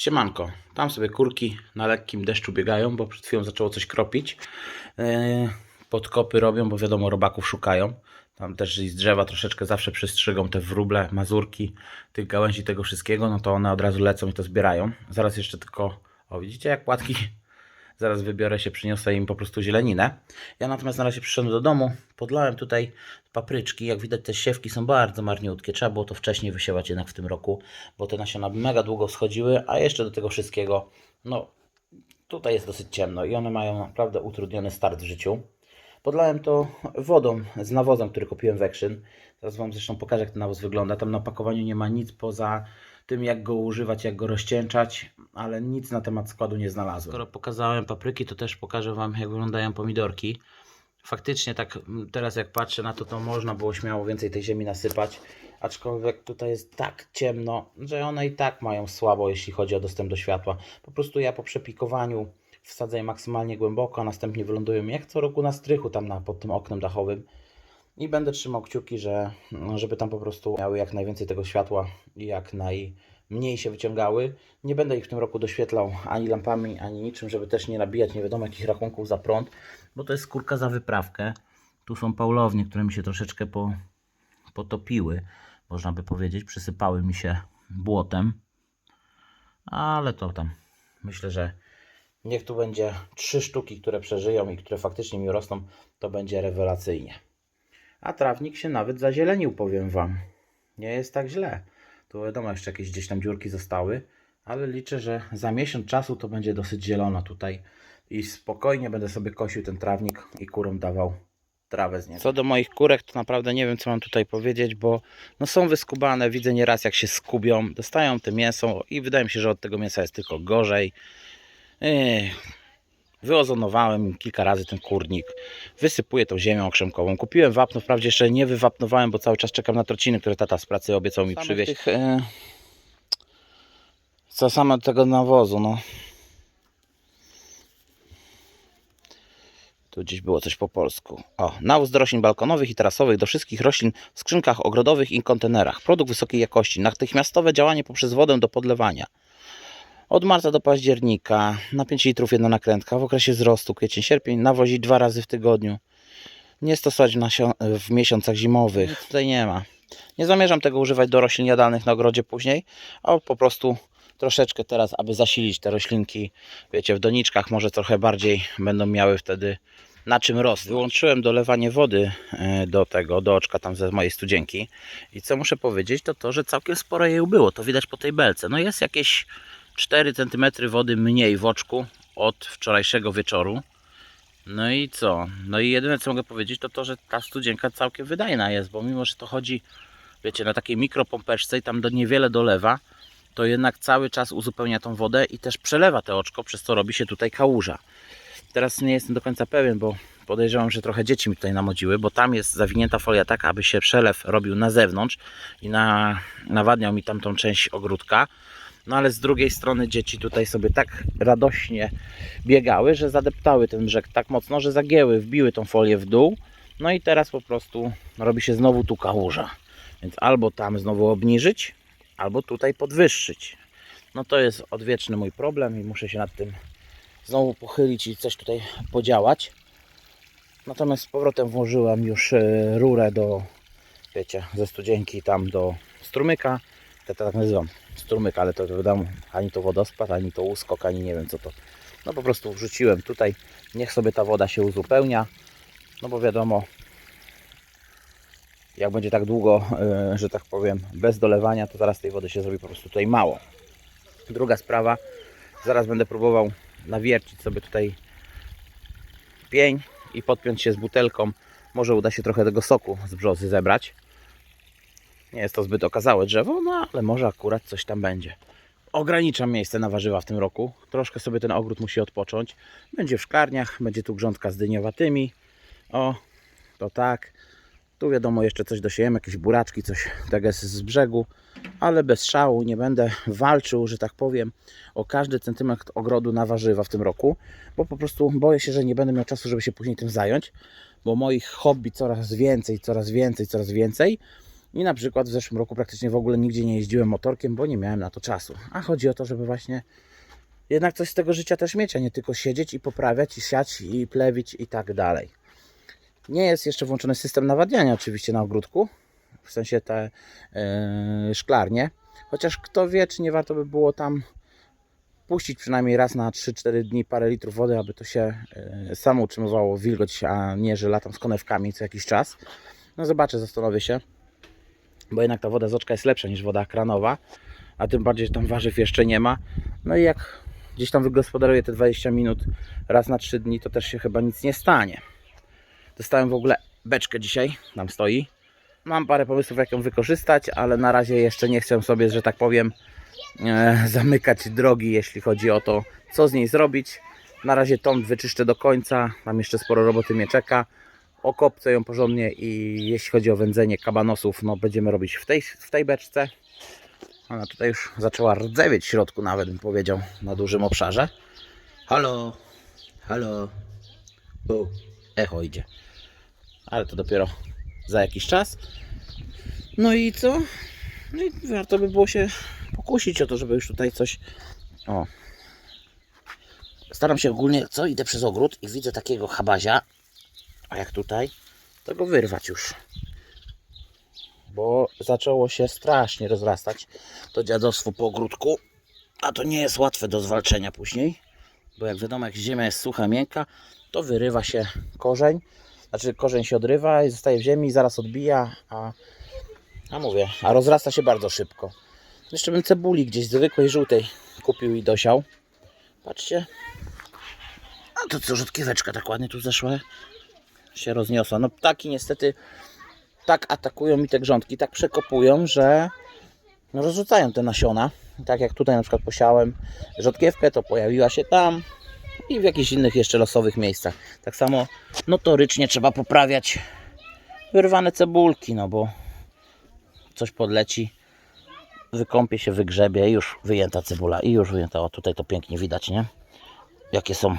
Siemanko, tam sobie kurki na lekkim deszczu biegają, bo przed chwilą zaczęło coś kropić. Yy, Podkopy robią, bo wiadomo, robaków szukają. Tam też z drzewa troszeczkę zawsze przystrzygą te wróble, mazurki, tych gałęzi, tego wszystkiego, no to one od razu lecą i to zbierają. Zaraz jeszcze tylko, o widzicie jak płatki? Zaraz wybiorę się, przyniosę im po prostu zieleninę. Ja natomiast na razie przyszedłem do domu, podlałem tutaj papryczki. Jak widać te siewki są bardzo marniutkie. Trzeba było to wcześniej wysiewać jednak w tym roku, bo te nasiona mega długo schodziły, a jeszcze do tego wszystkiego, no tutaj jest dosyć ciemno i one mają naprawdę utrudniony start w życiu. Podlałem to wodą z nawozem, który kupiłem w Action. Teraz Wam zresztą pokażę, jak ten nawóz wygląda. Tam na opakowaniu nie ma nic poza tym, jak go używać, jak go rozcieńczać, ale nic na temat składu nie znalazłem. Skoro pokazałem papryki, to też pokażę Wam, jak wyglądają pomidorki. Faktycznie tak teraz jak patrzę na to, to można było śmiało więcej tej ziemi nasypać, aczkolwiek tutaj jest tak ciemno, że one i tak mają słabo, jeśli chodzi o dostęp do światła. Po prostu ja po przepikowaniu wsadzę je maksymalnie głęboko, a następnie wylądują jak co roku na strychu tam na, pod tym oknem dachowym. I będę trzymał kciuki, że, żeby tam po prostu miały jak najwięcej tego światła i jak najmniej się wyciągały. Nie będę ich w tym roku doświetlał ani lampami, ani niczym, żeby też nie nabijać nie wiadomo jakich rachunków za prąd, bo to jest skórka za wyprawkę. Tu są paulownie, które mi się troszeczkę po, potopiły, można by powiedzieć, przysypały mi się błotem, ale to tam myślę, że niech tu będzie trzy sztuki, które przeżyją i które faktycznie mi rosną, to będzie rewelacyjnie. A trawnik się nawet zazielenił, powiem Wam. Nie jest tak źle. Tu wiadomo, jeszcze jakieś gdzieś tam dziurki zostały, ale liczę, że za miesiąc czasu to będzie dosyć zielono tutaj i spokojnie będę sobie kosił ten trawnik i kurom dawał trawę z niego. Co do moich kurek, to naprawdę nie wiem, co mam tutaj powiedzieć, bo no są wyskubane, widzę nieraz jak się skubią, dostają te mięso i wydaje mi się, że od tego mięsa jest tylko gorzej. Ech. Wyozonowałem kilka razy ten kurnik. Wysypuję tą ziemią okrzemkową. Kupiłem wapno, wprawdzie jeszcze nie wywapnowałem, bo cały czas czekam na trociny, które tata z pracy obiecał mi przywieźć. Tych, e... Co samo tego nawozu, no. Tu gdzieś było coś po polsku. O, nawóz do roślin balkonowych i tarasowych do wszystkich roślin w skrzynkach ogrodowych i kontenerach. Produkt wysokiej jakości. Natychmiastowe działanie poprzez wodę do podlewania. Od marca do października na 5 litrów jedna nakrętka. W okresie wzrostu kwiecień, sierpień nawozić dwa razy w tygodniu. Nie stosować w, w miesiącach zimowych. Nic tutaj nie ma. Nie zamierzam tego używać do roślin jadalnych na ogrodzie później, a po prostu troszeczkę teraz, aby zasilić te roślinki, wiecie, w doniczkach może trochę bardziej będą miały wtedy na czym rosnąć. Wyłączyłem dolewanie wody e, do tego, do oczka tam ze mojej studzienki i co muszę powiedzieć, to to, że całkiem sporo jej było, to widać po tej belce. No jest jakieś 4 cm wody mniej w oczku od wczorajszego wieczoru. No i co? No i jedyne co mogę powiedzieć to to, że ta studzienka całkiem wydajna jest, bo mimo, że to chodzi wiecie, na takiej mikropompeczce i tam do niewiele dolewa, to jednak cały czas uzupełnia tą wodę i też przelewa te oczko, przez co robi się tutaj kałuża. Teraz nie jestem do końca pewien, bo podejrzewam, że trochę dzieci mi tutaj namodziły, bo tam jest zawinięta folia tak, aby się przelew robił na zewnątrz i na, nawadniał mi tamtą część ogródka. No ale z drugiej strony dzieci tutaj sobie tak radośnie biegały, że zadeptały ten brzeg tak mocno, że zagięły, wbiły tą folię w dół. No i teraz po prostu robi się znowu tu kałuża. Więc albo tam znowu obniżyć, albo tutaj podwyższyć. No to jest odwieczny mój problem i muszę się nad tym znowu pochylić i coś tutaj podziałać. Natomiast z powrotem włożyłem już e, rurę do, wiecie, ze studzienki tam do strumyka. Ja to tak nazywam, strumyk, ale to wiadomo, ani to wodospad, ani to uskok, ani nie wiem co to. No po prostu wrzuciłem tutaj, niech sobie ta woda się uzupełnia. No bo wiadomo, jak będzie tak długo, e, że tak powiem, bez dolewania, to zaraz tej wody się zrobi po prostu tutaj mało. Druga sprawa, zaraz będę próbował nawiercić sobie tutaj pień i podpiąć się z butelką. Może uda się trochę tego soku z brzozy zebrać. Nie jest to zbyt okazałe drzewo, no ale może akurat coś tam będzie. Ograniczam miejsce na warzywa w tym roku. Troszkę sobie ten ogród musi odpocząć. Będzie w szklarniach, będzie tu grządka z dyniowatymi. O, to tak. Tu wiadomo jeszcze coś dosiejemy, jakieś buraczki, coś tak jest z brzegu, ale bez szału nie będę walczył, że tak powiem, o każdy centymetr ogrodu na warzywa w tym roku, bo po prostu boję się, że nie będę miał czasu, żeby się później tym zająć, bo moich hobby coraz więcej, coraz więcej, coraz więcej I na przykład w zeszłym roku praktycznie w ogóle nigdzie nie jeździłem motorkiem, bo nie miałem na to czasu. A chodzi o to, żeby właśnie jednak coś z tego życia też mieć, a nie tylko siedzieć i poprawiać, i siać, i plewić i tak dalej. Nie jest jeszcze włączony system nawadniania oczywiście na ogródku, w sensie te yy, szklarnie. Chociaż kto wie, czy nie warto by było tam puścić przynajmniej raz na 3-4 dni parę litrów wody, aby to się yy, samo utrzymywało wilgoć, a nie, że latam z konewkami co jakiś czas. No zobaczę, zastanowię się, bo jednak ta woda z oczka jest lepsza niż woda kranowa, a tym bardziej, że tam warzyw jeszcze nie ma. No i jak gdzieś tam wygospodaruję te 20 minut raz na 3 dni, to też się chyba nic nie stanie. Dostałem w ogóle beczkę dzisiaj, tam stoi. Mam parę pomysłów, jak ją wykorzystać, ale na razie jeszcze nie chcę sobie, że tak powiem, e, zamykać drogi, jeśli chodzi o to, co z niej zrobić. Na razie tą wyczyszczę do końca, tam jeszcze sporo roboty mnie czeka. Okopcę ją porządnie i jeśli chodzi o wędzenie kabanosów, no będziemy robić w tej, w tej beczce. Ona tutaj już zaczęła rdzewieć w środku nawet, bym powiedział, na dużym obszarze. Halo, halo. O, echo idzie. Ale to dopiero za jakiś czas. No i co? No i warto by było się pokusić o to, żeby już tutaj coś... O. Staram się ogólnie, co idę przez ogród i widzę takiego habazia, a jak tutaj, to go wyrwać już. Bo zaczęło się strasznie rozrastać to dziadostwo po ogródku, a to nie jest łatwe do zwalczenia później, bo jak wiadomo, jak ziemia jest sucha, miękka, to wyrywa się korzeń, znaczy korzeń się odrywa i zostaje w ziemi zaraz odbija, a, a mówię, a rozrasta się bardzo szybko. Jeszcze bym cebuli gdzieś zwykłej żółtej kupił i dosiał. Patrzcie. A to co, rzutkieweczka tak ładnie tu zeszła. Się rozniosła. No ptaki niestety tak atakują mi te grządki, tak przekopują, że no, rozrzucają te nasiona. Tak jak tutaj na przykład posiałem rzodkiewkę, to pojawiła się tam i w jakichś innych jeszcze losowych miejscach. Tak samo notorycznie trzeba poprawiać wyrwane cebulki, no bo coś podleci, wykąpie się, wygrzebie i już wyjęta cebula i już wyjęta. O, tutaj to pięknie widać, nie? Jakie są,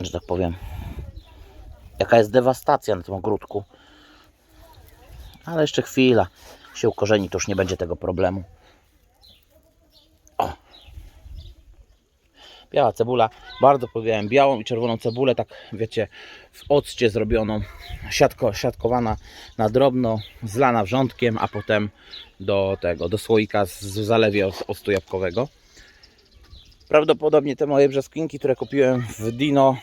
że tak powiem, jaka jest dewastacja na tym ogródku. Ale jeszcze chwila się ukorzeni, to już nie będzie tego problemu. O. Biała cebula. Bardzo powiedziałem białą i czerwoną cebulę, tak wiecie, w occie zrobioną, siatko, siatkowana na drobno, zlana wrzątkiem, a potem do tego, do słoika z, z zalewie oc- octu jabłkowego. Prawdopodobnie te moje brzoskwinki, które kupiłem w Dino,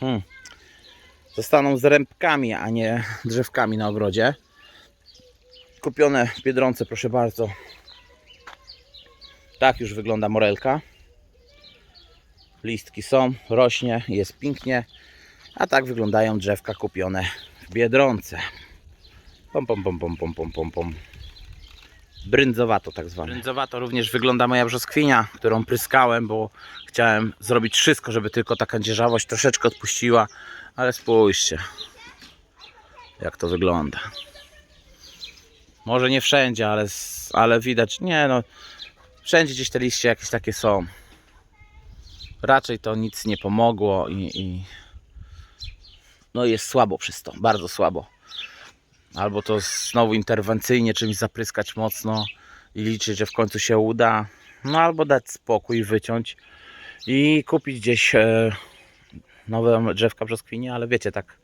hmm, zostaną z rębkami, a nie drzewkami na ogrodzie kupione w Biedronce, proszę bardzo. Tak już wygląda morelka. Listki są, rośnie, jest pięknie. A tak wyglądają drzewka kupione w Biedronce. Pom, pom, pom, pom, pom, pom, pom, pom. Brędzowato tak zwane. Brędzowato również wygląda moja brzoskwinia, którą pryskałem, bo chciałem zrobić wszystko, żeby tylko ta kędzierzawość troszeczkę odpuściła. Ale spójrzcie, jak to wygląda. Może nie wszędzie, ale, ale widać, nie no, wszędzie gdzieś te liście jakieś takie są. Raczej to nic nie pomogło i, i no jest słabo przez to, bardzo słabo. Albo to znowu interwencyjnie czymś zapryskać mocno i liczyć, że w końcu się uda. No albo dać spokój, wyciąć i kupić gdzieś e, nowe drzewka brzoskwinie, ale wiecie, tak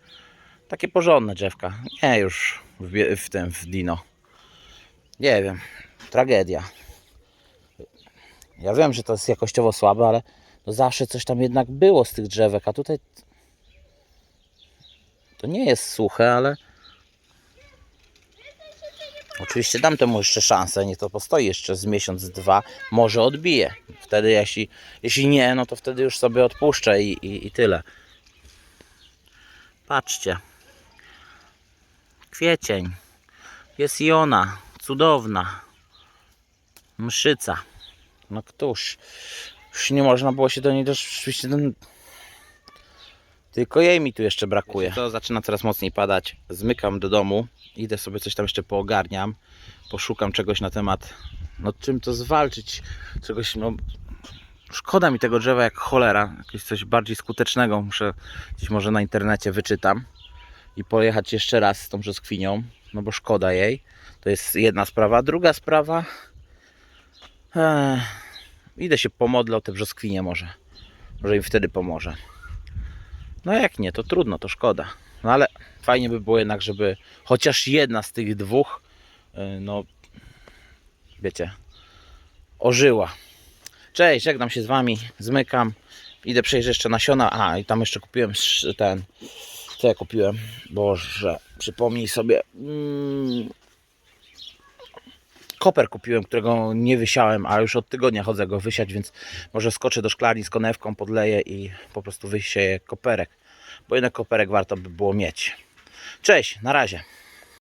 takie porządne drzewka. Nie już w, w tym, w Dino. Nie wiem, tragedia. Ja wiem, że to jest jakościowo słabe, ale to zawsze coś tam jednak było z tych drzewek, a tutaj to nie jest suche, ale oczywiście dam temu jeszcze szansę, niech to postoi jeszcze z miesiąc, dwa, może odbije. Wtedy jeśli, jeśli nie, no to wtedy już sobie odpuszczę i, i, i tyle. Patrzcie. Kwiecień. Jest i ona, cudowna. Mszyca. No któż? Już nie można było się do niej też oczywiście ten... Tylko jej mi tu jeszcze brakuje. To zaczyna coraz mocniej padać. Zmykam do domu. Idę sobie coś tam jeszcze poogarniam. Poszukam czegoś na temat, no czym to zwalczyć. Czegoś, no... Szkoda mi tego drzewa jak cholera. Jakieś coś bardziej skutecznego. Muszę gdzieś może na internecie wyczytam. I pojechać jeszcze raz z tą brzoskwinią no bo szkoda jej. To jest jedna sprawa. Druga sprawa, e, idę się pomodlę o te brzoskwinie może. Może im wtedy pomoże. No jak nie, to trudno, to szkoda. No ale fajnie by było jednak, żeby chociaż jedna z tych dwóch, y, no wiecie, ożyła. Cześć, żegnam się z Wami, zmykam. Idę przejrzeć jeszcze nasiona. A, i tam jeszcze kupiłem ten, co ja kupiłem? Boże, przypomnij sobie. Mm, koper kupiłem, którego nie wysiałem, a już od tygodnia chodzę go wysiać, więc może skoczę do szklarni z konewką, podleję i po prostu wysieję koperek. Bo jednak koperek warto by było mieć. Cześć, na razie.